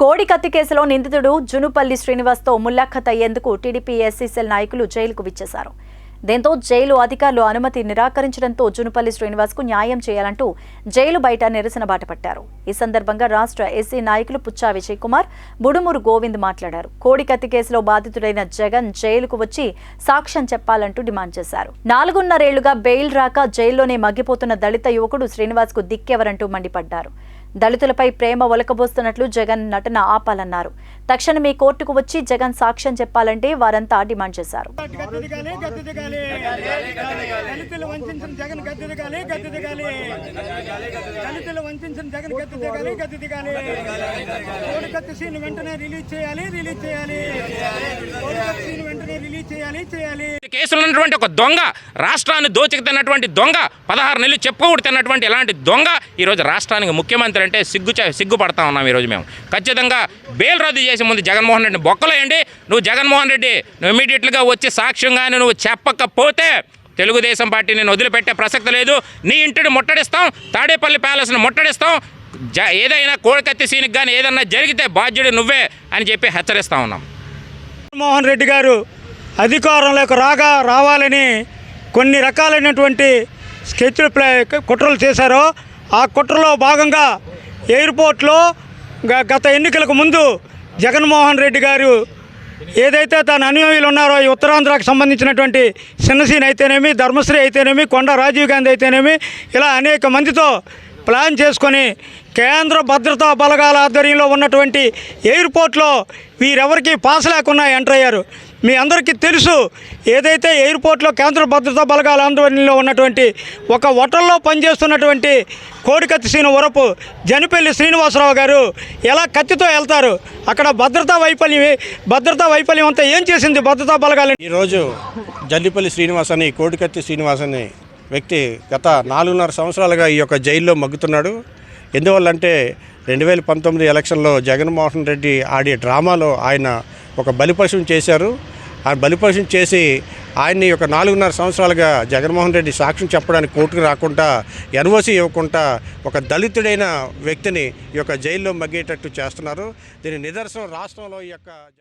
కోడి కత్తి కేసులో నిందితుడు జునుపల్లి శ్రీనివాస్తో ముల్లాఖత్ అయ్యేందుకు టీడీపీ ఎస్సీసీఎల్ నాయకులు జైలుకు విచ్చేశారు. దీంతో జైలు అధికారులు అనుమతి నిరాకరించడంతో జునుపల్లి శ్రీనివాస్కు న్యాయం చేయాలంటూ జైలు బయట నిరసన బాటపట్టారు ఈ సందర్భంగా రాష్ట్ర ఎస్సీ నాయకులు పుచ్చా విజయ్ కుమార్ బుడుమూరు గోవింద్ మాట్లాడారు. కోడి కత్తి కేసులో బాధితుడైన జగన్ జైలుకు వచ్చి సాక్ష్యం చెప్పాలంటూ డిమాండ్ చేశారు. నాలుగున్నరేళ్ళుగా బెయిల్ రాక జైల్లోనే మగ్గిపోతున్న దళిత యువకుడు శ్రీనివాస్కు దిక్కెవరంటూ మండిపడ్డారు. దళితులపై ప్రేమ ఒలకబోస్తున్నట్లు జగన్ నటన ఆపాలన్నారు. తక్షణమే కోర్టుకు వచ్చి జగన్ సాక్ష్యం చెప్పాలంటే వారంతా డిమాండ్ చేశారు. వెంటనే రిలీజ్ చేయాలి రిలీజ్ చేయాలి. కోడి వెంటనే రిలీజ్ చేయాలి చేయాలి. కేసులు ఉన్నటువంటి ఒక దొంగ రాష్ట్రాన్ని దోచికి తిన్నటువంటి దొంగ పదహారు నెలలు చెప్పుకోడు తిన్నటువంటి ఇలాంటి దొంగ ఈరోజు రాష్ట్రానికి ముఖ్యమంత్రి అంటే సిగ్గు సిగ్గుపడతా ఉన్నాం ఈరోజు మేము. ఖచ్చితంగా బెయిల్ రద్దు చేసే ముందు జగన్మోహన్ రెడ్డిని బొక్కలేయండి. నువ్వు జగన్మోహన్ రెడ్డి నువ్వు ఇమీడియట్గా వచ్చి సాక్ష్యంగానే నువ్వు చెప్పకపోతే తెలుగుదేశం పార్టీ నేను వదిలిపెట్టే ప్రసక్తి లేదు. నీ ఇంటిని ముట్టడిస్తాం తాడేపల్లి ప్యాలెస్ని ముట్టడిస్తాం. జ ఏదైనా కోడికత్తి సీన్కి కానీ ఏదన్నా జరిగితే బాధ్యుడు నువ్వే అని చెప్పి హెచ్చరిస్తా ఉన్నాం. జగన్మోహన్ రెడ్డి గారు అధికారంలోకి రాగా రావాలని కొన్ని రకాలైనటువంటి స్కెచ్లు ప్లే కుట్రలు చేశారో ఆ కుట్రలో భాగంగా ఎయిర్పోర్ట్లో గ- గత ఎన్నికలకు ముందు జగన్మోహన్ రెడ్డి గారు ఏదైతే తన అనుయాయులు ఉన్నారో ఈ ఉత్తరాంధ్రకు సంబంధించినటువంటి చిన్నసీన్ అయితేనేమి ధర్మశ్రీ అయితేనేమి కొండ రాజీవ్ గాంధీ అయితేనేమి ఇలా అనేక మందితో ప్లాన్ చేసుకొని కేంద్ర భద్రతా బలగాల ఆధ్వర్యంలో ఉన్నటువంటి ఎయిర్పోర్ట్లో వీరెవరికి పాస్ లేకుండా ఎంటర్ అయ్యారు. మీ అందరికీ తెలుసు ఏదైతే ఎయిర్పోర్ట్లో కేంద్ర భద్రతా బలగాల ఆధ్వర్యంలో ఉన్నటువంటి ఒక హోటల్లో పనిచేస్తున్నటువంటి కోడికత్తి శ్రీను ఉరపు జనిపల్లి శ్రీనివాసరావు గారు ఎలా కత్తితో వెళ్తారు? అక్కడ భద్రతా వైఫల్యం భద్రతా వైఫల్యం అంతా ఏం చేసింది భద్రతా బలగాలు ఈరోజు జల్లిపల్లి శ్రీనివాస్ అని శ్రీనివాసని శ్రీనివాస్ వ్యక్తి గత నాలుగున్నర సంవత్సరాలుగా ఈ యొక్క జైల్లో మగ్గుతున్నాడు. ఎందువల్లంటే రెండు వేల పంతొమ్మిది ఎలక్షన్లో జగన్మోహన్ రెడ్డి ఆడే డ్రామాలో ఆయన ఒక బలిపశువు చేశారు. ఆ బలిపశువు చేసి ఆయన్ని ఒక నాలుగున్నర సంవత్సరాలుగా జగన్మోహన్ రెడ్డి సాక్ష్యం చెప్పడానికి కోర్టుకు రాకుండా ఎన్ఓసి ఇవ్వకుండా ఒక దళితుడైన వ్యక్తిని ఈ యొక్క జైల్లో మగ్గేటట్టు చేస్తున్నారు. దీని నిదర్శనం రాష్ట్రంలో ఈ యొక్క